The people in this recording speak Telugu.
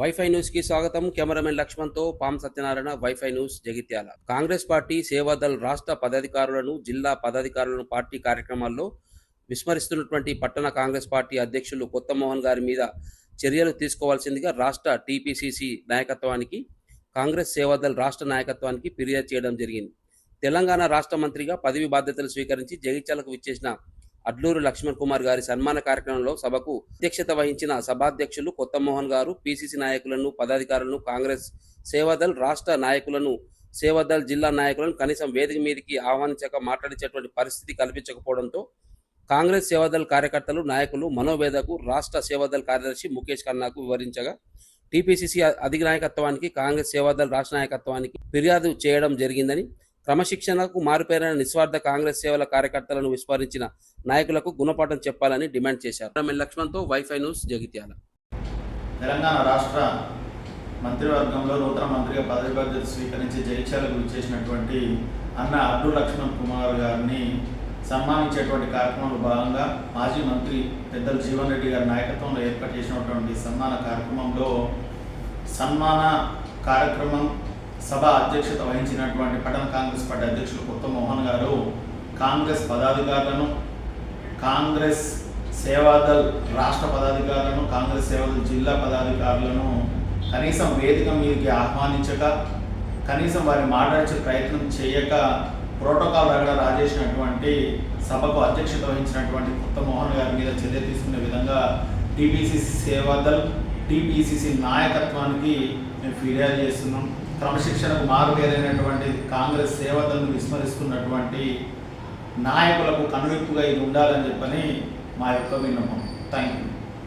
వైఫై న్యూస్కి స్వాగతం. కెమెరామెన్ లక్ష్మణ్తో పాం Satyanarayana wifi news Jagtial. Congress party Sevadal రాష్ట్ర పదాధికారులను జిల్లా పదాధికారులను పార్టీ కార్యక్రమాల్లో విస్మరిస్తున్నటువంటి పట్టణ కాంగ్రెస్ పార్టీ అధ్యక్షులు కొత్త మోహన్ గారి మీద చర్యలు తీసుకోవాల్సిందిగా రాష్ట్ర టీపీసీసీ నాయకత్వానికి కాంగ్రెస్ సేవాదల్ రాష్ట్ర నాయకత్వానికి ఫిర్యాదు చేయడం జరిగింది. తెలంగాణ రాష్ట్ర మంత్రిగా పదవి బాధ్యతలు స్వీకరించి జగిత్యాలకు విచ్చేసిన అడ్లూరు లక్ష్మణ్ కుమార్ గారి సన్మాన కార్యక్రమంలో సభకు అధ్యక్షత వహించిన సభాధ్యక్షులు కొత్తమోహన్ గారు పిసిసి నాయకులను పదాధికారులను కాంగ్రెస్ సేవాదల్ రాష్ట్ర నాయకులను సేవాదల్ జిల్లా నాయకులను కనీసం వేదిక మీదకి ఆహ్వానించక మాట్లాడించేటువంటి పరిస్థితి కల్పించకపోవడంతో కాంగ్రెస్ సేవాదల్ కార్యకర్తలు నాయకులు మనోవేదకు రాష్ట్ర సేవాదల్ కార్యదర్శి ముఖేష్ ఖన్నాకు వివరించగా టీపీసీసీ అధినాయకత్వానికి కాంగ్రెస్ సేవాదల్ రాష్ట్ర నాయకత్వానికి ఫిర్యాదు చేయడం జరిగిందని క్రమశిక్షణకు మారుపేరైన నిస్వార్థ కాంగ్రెస్ సేవల కార్యకర్తలను విస్మరించిన నాయకులకు గుణపాఠం చెప్పాలని డిమాండ్ చేశారు. ఎమ్మెల్యే లక్ష్మణ్తో వైఫై న్యూస్ జగిత్యాల. తెలంగాణ రాష్ట్ర మంత్రివర్గంలో నూతన మంత్రిగా పదవి బాధ్యత స్వీకరించి జైత్యాలకు విచ్చేసినటువంటి అన్న అడ్డు లక్ష్మణ్ కుమార్ గారిని సన్మానించేటువంటి కార్యక్రమంలో భాగంగా మాజీ మంత్రి పెద్దలు జీవన్ రెడ్డి గారి నాయకత్వంలో ఏర్పాటు చేసినటువంటి సన్మాన కార్యక్రమంలో సన్మాన కార్యక్రమం సభ అధ్యక్షత వహించినటువంటి పట్టణ కాంగ్రెస్ పార్టీ అధ్యక్షులు కొత్త మోహన్ గారు కాంగ్రెస్ పదాధికారులను కాంగ్రెస్ సేవాదల్ రాష్ట్ర పదాధికారులను కాంగ్రెస్ సేవాదల్ జిల్లా పదాధికారులను కనీసం వేదిక మీదకి ఆహ్వానించక కనీసం వారిని మాట్లాడించే ప్రయత్నం చేయక ప్రోటోకాల్ రగడ రాజేసినటువంటి సభకు అధ్యక్షత వహించినటువంటి కొత్త మోహన్ గారి మీద చర్య తీసుకునే విధంగా టీపీసీసీ సేవాదల్ టీపీసీసీ నాయకత్వానికి మేము ఫిర్యాదు చేస్తున్నాం. క్రమశిక్షణకు మారుపేరైనటువంటి కాంగ్రెస్ సేవలను విస్మరిస్తున్నటువంటి నాయకులకు కనువిప్పుగా ఇది ఉండాలని చెప్పని మా యొక్క విన్నపం. Thank you